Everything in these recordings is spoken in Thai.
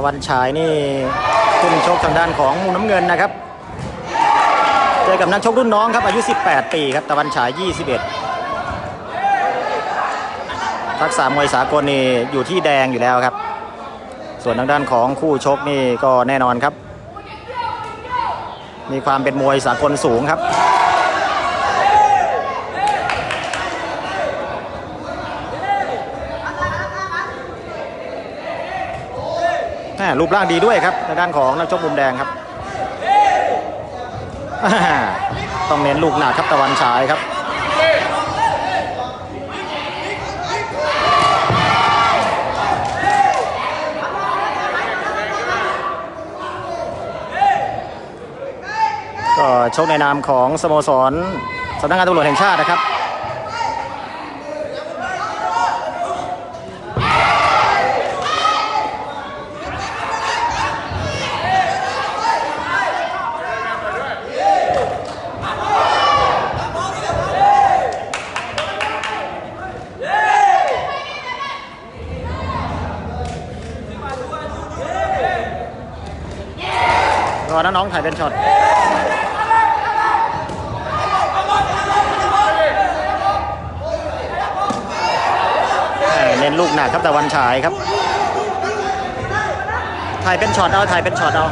ตะวันฉายนี่ขึ้นชกทางด้านของมุมน้ำเงินนะครับ เจอกับนักชกรุ่นน้องครับอายุ 18 ปีครับตะวันฉาย 21 ทักษะมวยสากลนี่อยู่ที่แดงอยู่แล้วครับ ส่วนทางด้านของคู่ชกนี่ก็แน่นอนครับ มีความเป็นมวยสากลสูงครับ รูปร่างดีด้วยครับในด้านของนักชกมุมแดงครับต้องเน้นลูกหนักครับตะวันฉายครับก็ชกในนามของสโมสรสำนักงานตำรวจแห่งชาตินะครับ รอน้องๆถ่ายเป็นช็อตเน้นลูกหนักครับแตะวันฉายครับ ถ่ายเป็นช็อตเอาถ่ายเป็นช็อตเอา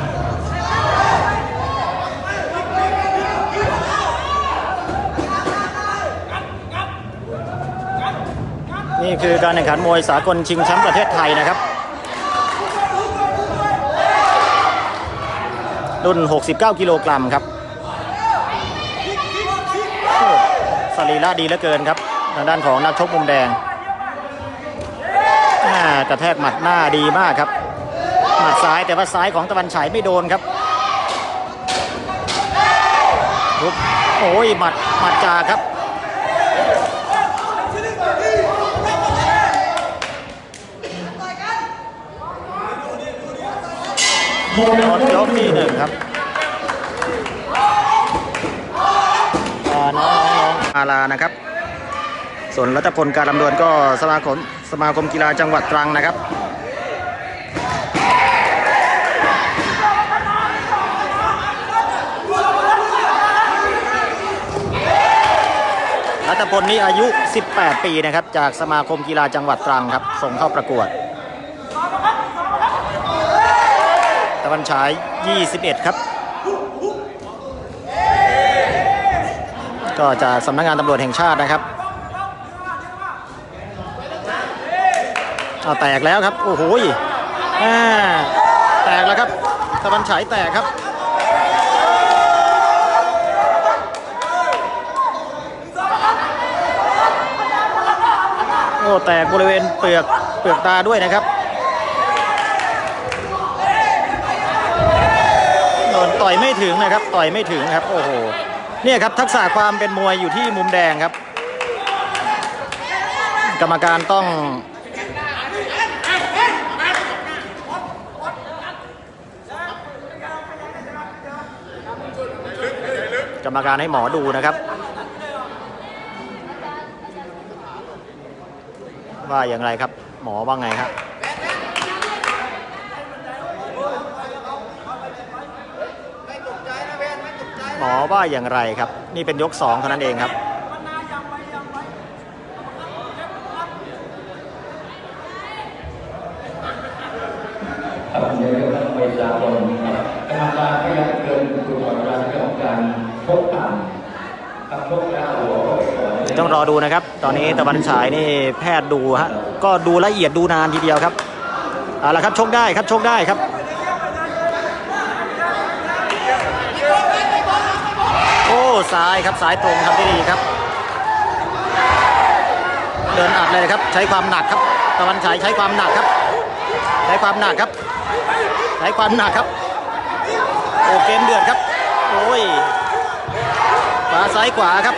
นี่คือการแข่งขันมวยสากลชิงแชมป์ประเทศไทยนะครับ รุ่น 69 กิโลกรัมครับสรีระดีเหลือเกินครับ ทางด้านของนักชกมุมแดงอ่ากระแทกหมัดหน้าดีมากครับ หมัดซ้ายแต่ว่าซ้ายของตะวันฉายไม่โดนครับลุกโอ้ยหมัดหมัดจาครับ หมดยกที่หนึ่งครับน้องอาลานะครับ ส่วนรัตพลการลำดวนก็สมาคมสมาคมกีฬาจังหวัดตรังนะครับรัตพลนี่อายุ 18 ปีนะครับ จากสมาคมกีฬาจังหวัดตรังครับ ส่งเข้าประกวด ตะวันฉาย 21 ครับ ก็จากสำนักงานตำรวจแห่งชาตินะครับเอาแตกแล้วครับ โอ้โหแตกแล้วครับ ตะวันฉายแตกครับโอ้แตกบริเวณเปลือกเปลือกตาด้วยนะครับ นต่อยไม่ถึงนะครับ ต่อยไม่ถึงครับ โอ้โห เนี่ยครับทักษะความเป็นมวยอยู่ที่มุมแดงครับ กรรมการต้องกรรมการให้หมอดูนะครับ ว่าอย่างไรครับ หมอว่าไงครับ อว่าอย่างไรครับ นี่เป็นยกสองเท่านั้นเองครับเดี๋ยวเราไปสากลนะครับกรรมการพยายามเกินตัวกรรมการเรื่องของการชกต่ำครับชกแล้วหัวก็ไปก่อนต้องรอดูนะครับ ตอนนี้ตะวันฉายนี่แพทย์ดูฮะ ก็ดูละเอียดดูนานทีเดียวครับ เอาละครับชกได้ครับชกได้ครับ โอ้ ซ้ายครับซ้ายตรงทำได้ดีครับ เดินอัดเลยครับใช้ความหนักครับตะวันฉายใช้ความหนักครับ ใช้ความหนักครับ ใช้ความหนักครับโอ้เกมเดือดครับโอ้ยขวาซ้ายขวาครับ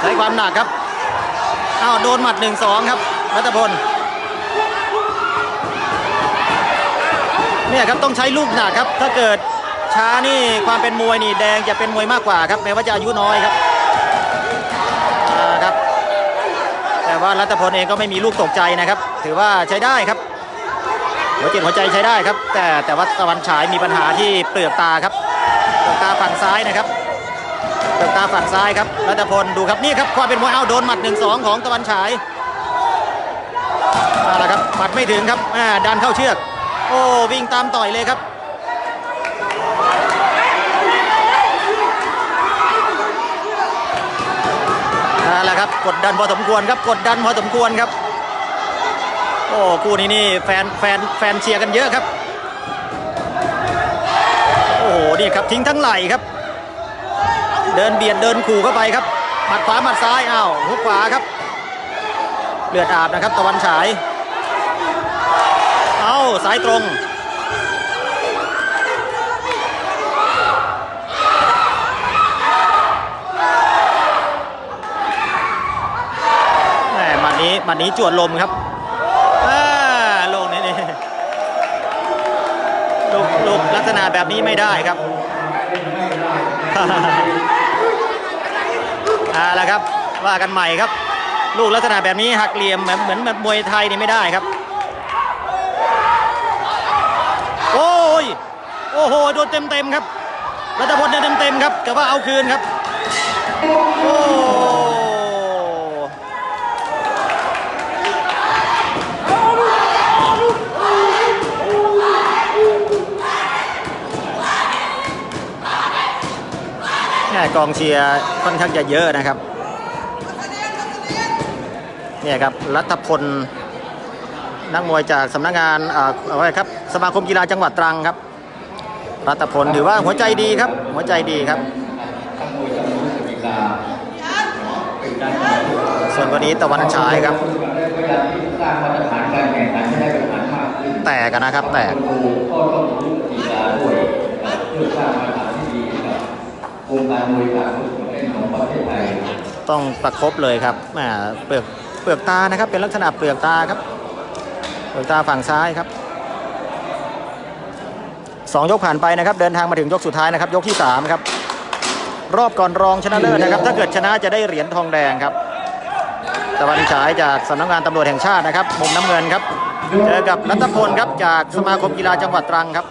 ใช้ความหนักครับอ้าวโดนหมัดหนึ่งสองครับรัตพลเนี่ยครับต้องใช้ลูกหนักครับถ้าเกิด ช้านี่ความเป็นมวยนี่แดงจะเป็นมวยมากกว่าครับแม้ว่าจะอายุน้อยครับครับ แต่ว่ารัตพลเองก็ไม่มีลูกตกใจนะครับ ถือว่าใช้ได้ครับ หัวจิตหัวใจใช้ได้ครับ แต่แต่ว่าตะวันฉายมีปัญหาที่เปลือกตาครับเปลือกตาฝั่งซ้ายนะครับเปลือกตาฝั่งซ้ายครับรัตพลดูครับนี่ครับความเป็นมวยเอาโดนหมัดหนึ่งสองของตะวันฉายเอาละครับหมัดไม่ถึงครับอ่าดันเข้าเชือก โอ้วิ่งตามต่อยเลยครับ นั่นแหละครับกดดันพอสมควรครับกดดันพอสมควรครับ โอ้คู่นี้นี่แฟนแฟนแฟนเชียร์กันเยอะครับ โอ้โหนี่ครับทิ้งทั้งไหลครับ เดินเบียดเดินขู่เข้าไปครับหมัดขวาหมัดซ้ายอ้าวหุกขวาครับเลือดอาบนะครับตะวันฉาย เอาสายตรง แหม หมัดนี้จวดลมครับลูกนี้นี่ลูกลูกลักษณะแบบนี้ไม่ได้ครับเอาล้วครับว่ากันใหม่ครับ ลูกลักษณะแบบนี้หักเหลี่ยมเหมือนแบบมวยไทยนี่ไม่ได้ครับ โอ้ยโอ้โหโดนเต็มเต็มครับรัตพลโดนเต็มเต็มครับแต่ว่าเอาคืนครับโอ้ กองเชียร์ค่อนข้างจะเยอะนะครับเนี่ยครับรัฐพลนักมวยจากสำนักงานเอ่ออะไรครับสมาคมกีฬาจังหวัดตรังครับ รัฐพลถือว่าหัวใจดีครับ หัวใจดีครับ ส่วนวันนี้ตะวันฉายครับพยายามที่สร้างมาตรฐานการแข่งขันให้ได้มาตรฐานมากขึ้นแตกกันนะครับแตก งการมวยการของประเทศไทยต้องประครบเลยครับแหมเปลือกเปลือกตานะครับ เป็นลักษณะเปลือกตาครับ เปลือกตาฝั่งซ้ายครับสองยกผ่านไปนะครับ เดินทางมาถึงยกสุดท้ายนะครับ ยกที่สามครับ รอบก่อนรองชนะเลิศนะครับ ถ้าเกิดชนะจะได้เหรียญทองแดงครับตะวันฉายจากสำนักงานตำรวจแห่งชาตินะครับมุมน้ำเงินครับ เจอกับรัตพลครับจากสมาคมกีฬาจังหวัดตรังครับ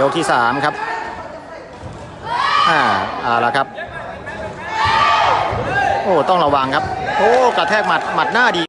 ยกที่สามครับอ่าเอาละครับ โอ้ ต้องระวังครับ โอ้ กระแทกหมัดหมัดหน้าดี